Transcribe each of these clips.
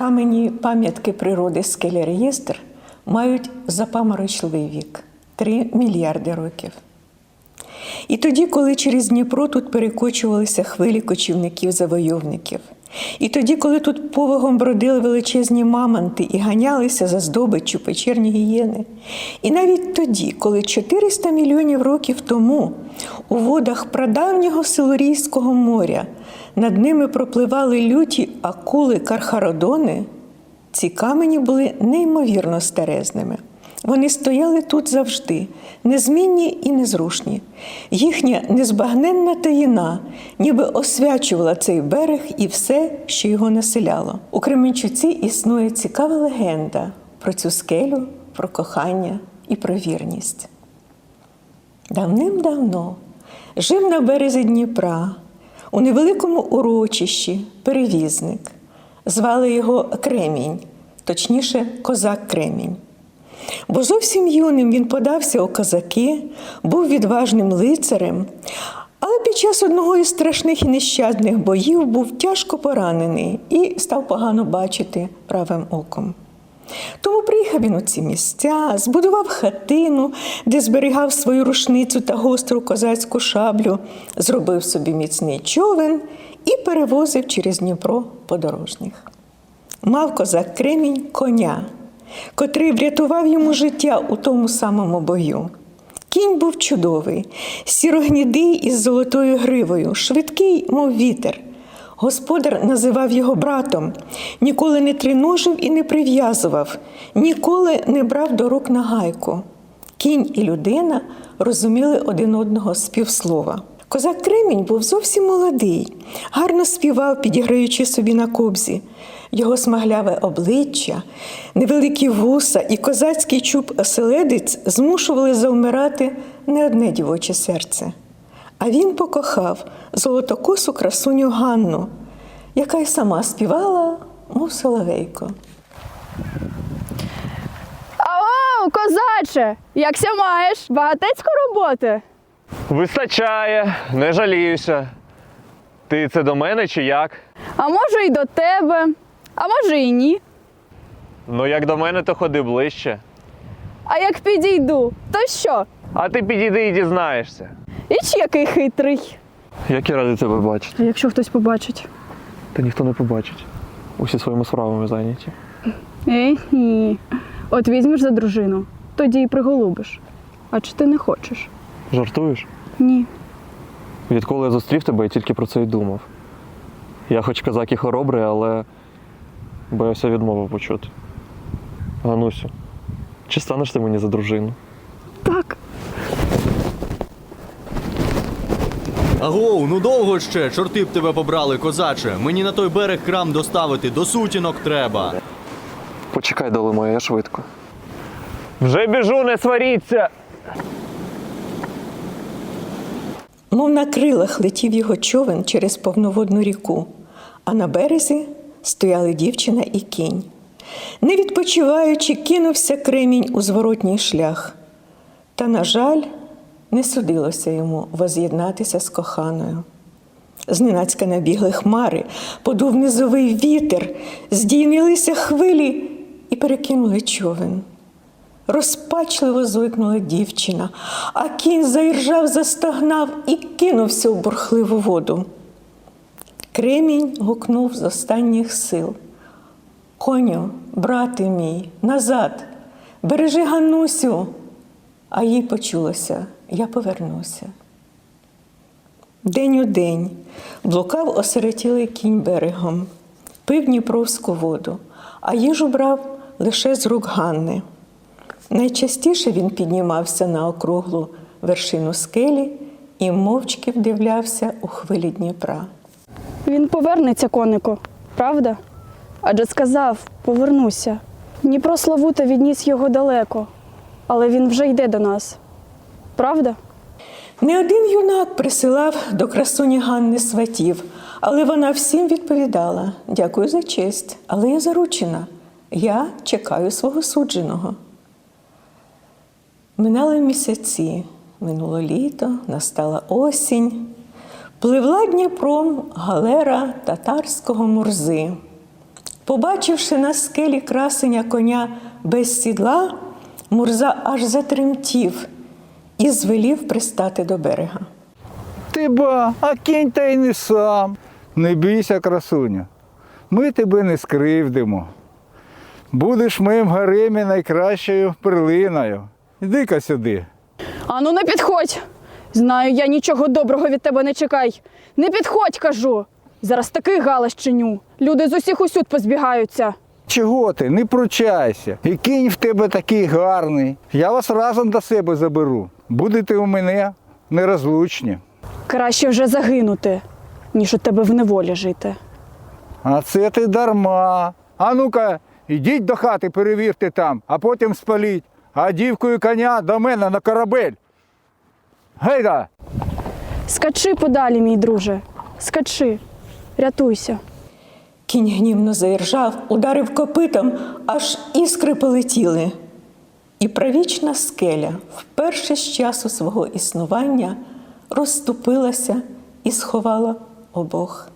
Камені пам'ятки природи скелі реєстр мають запаморочливий вік 3 мільярди років. І тоді, коли через Дніпро тут перекочувалися хвилі кочівників-завойовників, і тоді, коли тут повагом бродили величезні мамонти і ганялися за здобиччю печерні гієни, і навіть тоді, коли 400 мільйонів років тому у водах прадавнього Силурійського моря над ними пропливали люті акули кархародони, ці камені були неймовірно старезними. Вони стояли тут завжди, незмінні і незрушні. Їхня незбагненна таїна ніби освячувала цей берег і все, що його населяло. У Кременчуці існує цікава легенда про цю скелю, про кохання і про вірність. Давним-давно жив на березі Дніпра у невеликому урочищі перевізник. Звали його Кремінь, точніше, козак Кремінь. Бо зовсім юним він подався у козаки, був відважним лицарем, але під час одного із страшних і нещадних боїв був тяжко поранений і став погано бачити правим оком. Тому приїхав він у ці місця, збудував хатину, де зберігав свою рушницю та гостру козацьку шаблю, зробив собі міцний човен і перевозив через Дніпро подорожніх. Мав козак Кремінь коня, котрий врятував йому життя у тому самому бою. Кінь був чудовий, сірогнідий із золотою гривою, швидкий, мов вітер. Господар називав його братом, ніколи не триножив і не прив'язував, ніколи не брав до рук на гайку. Кінь і людина розуміли один одного з півслова. Козак Кремінь був зовсім молодий, гарно співав, підіграючи собі на кобзі. Його смагляве обличчя, невеликі вуса і козацький чуб оселедець змушували завмирати не одне дівоче серце. А він покохав золотокосу красуню Ганну, яка й сама співала, мов соловейко. Ау, козаче, якся маєш? Багатецько роботи. Вистачає, не жаліюся. Ти це до мене чи як? А може й до тебе, а може й ні. Ну, як до мене, то ходи ближче. А як підійду, то що? А ти підійди і дізнаєшся. Іч який хитрий. Як я радий тебе бачити. А якщо хтось побачить? Та ніхто не побачить. Усі своїми справами зайняті. Ей, ні. От візьмеш за дружину, тоді й приголубиш. А чи ти не хочеш? Жартуєш? Ні. Відколи я зустрів тебе, я тільки про це й думав. Я хоч козак і хоробрий, але боявся відмови почути. Ганусю, чи станеш ти мені за дружину? Так. Агоу, ну довго ще, чорти б тебе побрали, козаче. Мені на той берег крам доставити, до сутінок треба. Почекай, доле я швидко. Вже біжу, не сваріться! Мов на крилах летів його човен через повноводну ріку, а на березі стояли дівчина і кінь. Не відпочиваючи, кинувся кремінь у зворотній шлях. Та, на жаль, не судилося йому воз'єднатися з коханою. Зненацька набігли хмари, подув низовий вітер, здійнилися хвилі і перекинули човен. Розпачливо зойкнула дівчина, а кінь заіржав, застогнав і кинувся в бурхливу воду. Кремінь гукнув з останніх сил. Коню, брате мій, назад, бережи Ганусю. А їй почулося, я повернуся. День у день блукав осиротілий кінь берегом, пив Дніпровську воду, а їжу брав лише з рук Ганни. Найчастіше він піднімався на округлу вершину скелі і мовчки вдивлявся у хвилі Дніпра. Він повернеться, конику, правда? Адже сказав, повернуся. Дніпро Славута відніс його далеко, але він вже йде до нас. Правда? Не один юнак присилав до красуні Ганни сватів, але вона всім відповідала: дякую за честь, але я заручена. Я чекаю свого судженого. Минали місяці, минуло літо, настала осінь. Пливла Дніпром галера татарського мурзи. Побачивши на скелі красення коня без сідла, Мурза аж затремтів і звелів пристати до берега. Ти ба, а кінь та й не сам. Не бійся, красуня. Ми тебе не скривдимо. Будеш в моїм гаремі найкращою перлиною. Іди-ка сюди. Ану, не підходь. Знаю, я нічого доброго від тебе не чекай. Не підходь, кажу. Зараз такий галас чиню. Люди з усіх усюд позбігаються. Чого ти? Не пручайся. І кінь в тебе такий гарний. Я вас разом до себе заберу. Будете у мене нерозлучні. Краще вже загинути, ніж у тебе в неволі жити. А це ти дарма. А ну-ка, ідіть до хати, перевірте там, а потім спаліть. А дівку і коня до мене на корабель. Гейда! Скачи подалі, мій друже. Скачи, рятуйся. Кінь гнівно заіржав, ударив копитом, аж іскри полетіли. І правічна скеля вперше з часу свого існування розступилася і сховала обох.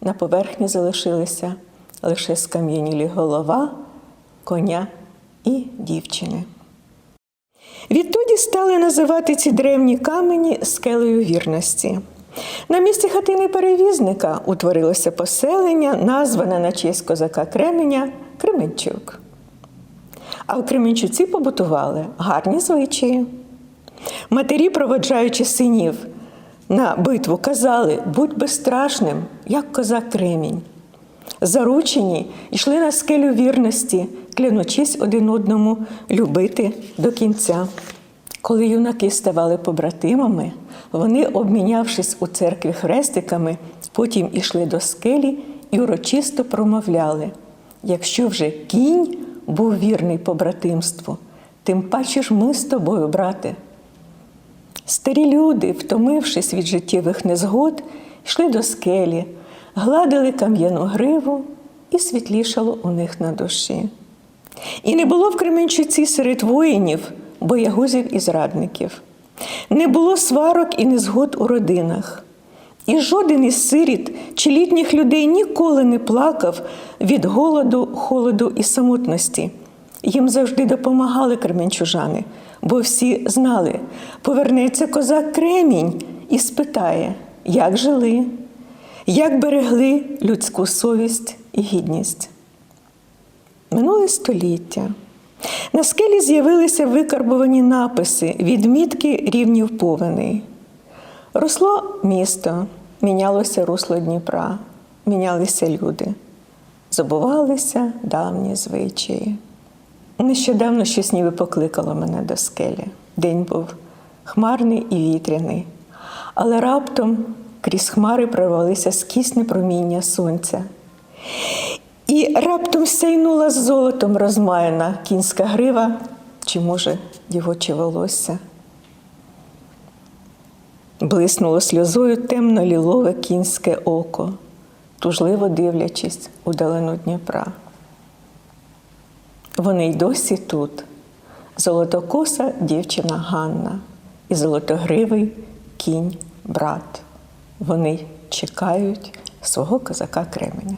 На поверхні залишилися лише скам'янілі голова, коня і дівчини. Відтоді стали називати ці древні камені скелею вірності. На місці хатини перевізника утворилося поселення, назване на честь козака Кременя Кременчук. А в Кременчуці побутували гарні звичаї. Матері, проводжаючи синів на битву, казали: будь безстрашним, як козак Кремінь. Заручені йшли на скелю вірності, клянучись один одному любити до кінця. Коли юнаки ставали побратимами, вони, обмінявшись у церкві хрестиками, потім ішли до скелі і урочисто промовляли: якщо вже кінь був вірний побратимству, тим паче ж ми з тобою, брате. Старі люди, втомившись від життєвих незгод, йшли до скелі, гладили кам'яну гриву і світлішало у них на душі. І не було в Кременчуці серед воїнів боягузів і зрадників. Не було сварок і незгод у родинах. І жоден із сиріт чи літніх людей ніколи не плакав від голоду, холоду і самотності. Їм завжди допомагали кременчужани, бо всі знали, повернеться козак Кремінь і спитає, як жили, як берегли людську совість і гідність. Минуле століття. На скелі з'явилися викарбовані написи, відмітки рівнів повеней. Росло місто, мінялося русло Дніпра, мінялися люди, забувалися давні звичаї. Нещодавно щось ніби покликало мене до скелі. День був хмарний і вітряний, але раптом крізь хмари прорвалися скісне проміння сонця. І раптом сяйнула з золотом розмаяна кінська грива, чи, може, дівоче волосся блиснуло сльозою темно лілове кінське око, тужливо дивлячись у далину Дніпра. Вони й досі тут золотокоса дівчина Ганна і золотогривий кінь брат. Вони чекають свого козака Кременя.